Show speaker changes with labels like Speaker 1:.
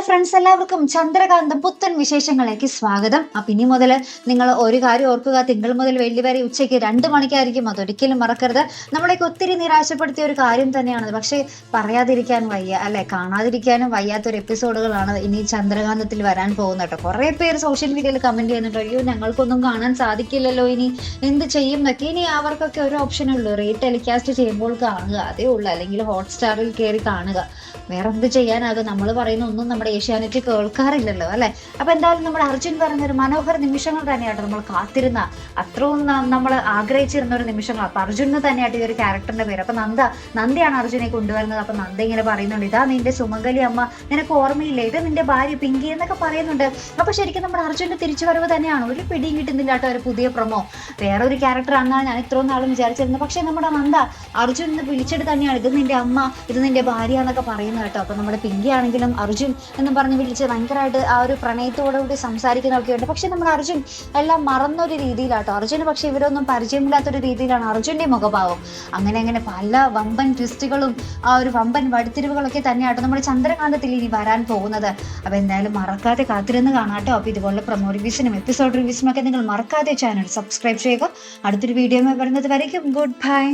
Speaker 1: Friends എല്ലാവർക്കും ചന്ദ്രകാന്തം പുത്തൻ വിശേഷങ്ങളിലേക്ക് സ്വാഗതം. അപ്പം ഇനി മുതൽ നിങ്ങൾ ഒരു കാര്യം ഓർക്കുക തിങ്കൾ മുതൽ വെള്ളി വരെ ഉച്ചയ്ക്ക് രണ്ട് മണിക്കായിരിക്കും അതൊരിക്കലും മറക്കരുത്. നമ്മളേക്ക് ഒത്തിരി നിരാശപ്പെടുത്തിയ ഒരു കാര്യം തന്നെയാണ്. പക്ഷേ പറയാതിരിക്കാൻ വയ്യ അല്ലെ? കാണാതിരിക്കാനും വയ്യാത്തൊരു എപ്പിസോഡുകളാണ് ഇനി ചന്ദ്രകാന്തത്തിൽ വരാൻ പോകുന്നത് കേട്ടോ. കുറേ പേര് സോഷ്യൽ മീഡിയയിൽ കമന്റ് ചെയ്യുന്നുണ്ട് അയ്യോ ഞങ്ങൾക്കൊന്നും കാണാൻ സാധിക്കില്ലല്ലോ ഇനി. എന്ത് ചെയ്യും എന്നൊക്കെ. ഇനി അവർക്കൊക്കെ ഒരു ഓപ്ഷൻ ഉള്ളൂ റീ ടെലികാസ്റ്റ് ചെയ്യുമ്പോൾ കാണുക അതേ ഉള്ളൂ. അല്ലെങ്കിൽ ഹോട്ട്സ്റ്റാറിൽ കയറി കാണുക. വേറെ എന്ത് ചെയ്യാനാകും? നമ്മൾ പറയുന്ന ഒന്നും നമ്മുടെ ഏഷ്യാനെറ്റ് കേൾക്കാറില്ലല്ലോ അല്ലേ? അപ്പോൾ എന്തായാലും നമ്മൾ അർജുൻ പറഞ്ഞ ഒരു മനോഹര നിമിഷങ്ങൾ തന്നെയായിട്ട് നമ്മൾ കാത്തിരുന്ന. അത്രയും നമ്മൾ ആഗ്രഹിച്ചിരുന്ന ഒരു നിമിഷങ്ങൾ. അപ്പൊ അർജുന് തന്നെയായിട്ട് ഈ ഒരു ക്യാരക്ടറിന്റെ പേര്. അപ്പോൾ നന്ദ നന്ദയാണ് അർജുനെ കൊണ്ടുവരുന്നത്. അപ്പോൾ നന്ദ ഇങ്ങനെ പറയുന്നുണ്ട് ഇതാ നിന്റെ സുമംഗലി അമ്മ നിനക്ക് ഓർമ്മയില്ലേ? ഇത് നിന്റെ ഭാര്യ പിങ്കി എന്നൊക്കെ പറയുന്നുണ്ട്. അപ്പോൾ ശരിക്കും നമ്മുടെ അർജുന്റെ തിരിച്ചുവരവ് തന്നെയാണ്. ഒരു പിടിയും കിട്ടുന്നില്ല കേട്ടോ ഒരു പുതിയ പ്രൊമോ. വേറെ ഒരു ക്യാരക്ടർ ആണെന്നാണ് ഞാൻ ഇത്രയും നാളും വിചാരിച്ചിരുന്നത്. പക്ഷെ നമ്മുടെ നന്ദ അർജുൻ വിളിച്ചിട്ട് തന്നെയാണ്. ഇത് നിന്റെ അമ്മ ഇത് നിന്റെ ഭാര്യ എന്നൊക്കെ പറയുന്നത് കേട്ടോ. അപ്പൊ നമ്മുടെ പിങ്കി ആണെങ്കിലും അർജുൻ എന്ന് പറഞ്ഞ് വിളിച്ച് ഭയങ്കരമായിട്ട് ആ ഒരു പ്രണയത്തോടുകൂടി സംസാരിക്കുന്നതൊക്കെ ഉണ്ട്. പക്ഷെ നമ്മൾ അർജുൻ എല്ലാം മറന്നൊരു രീതിയിലാട്ടോ. അർജുന് പക്ഷെ ഇവരൊന്നും പരിചയമില്ലാത്തൊരു രീതിയിലാണ് അർജുന്റെ മുഖഭാവം. അങ്ങനെ അങ്ങനെ പല വമ്പൻ ട്വിസ്റ്റുകളും ആ ഒരു വമ്പൻ വഴിത്തിരിവുകളൊക്കെ തന്നെയാട്ടോ നമ്മുടെ ചന്ദ്രകാന്തത്തിൽ ഇനി വരാൻ പോകുന്നത്. അപ്പൊ എന്തായാലും മറക്കാതെ കാത്തിരുന്ന് കാണാട്ടോ. അപ്പോൾ ഇതുപോലെ പ്രൊമോ റിവ്യൂസിനും എപ്പിസോഡ് റിവ്യൂസിനും ഒക്കെ നിങ്ങൾ മറക്കാതെ ചാനൽ സബ്സ്ക്രൈബ് ചെയ്യുക. അടുത്തൊരു വീഡിയോ വരുന്നത് വരയ്ക്കും. Good bye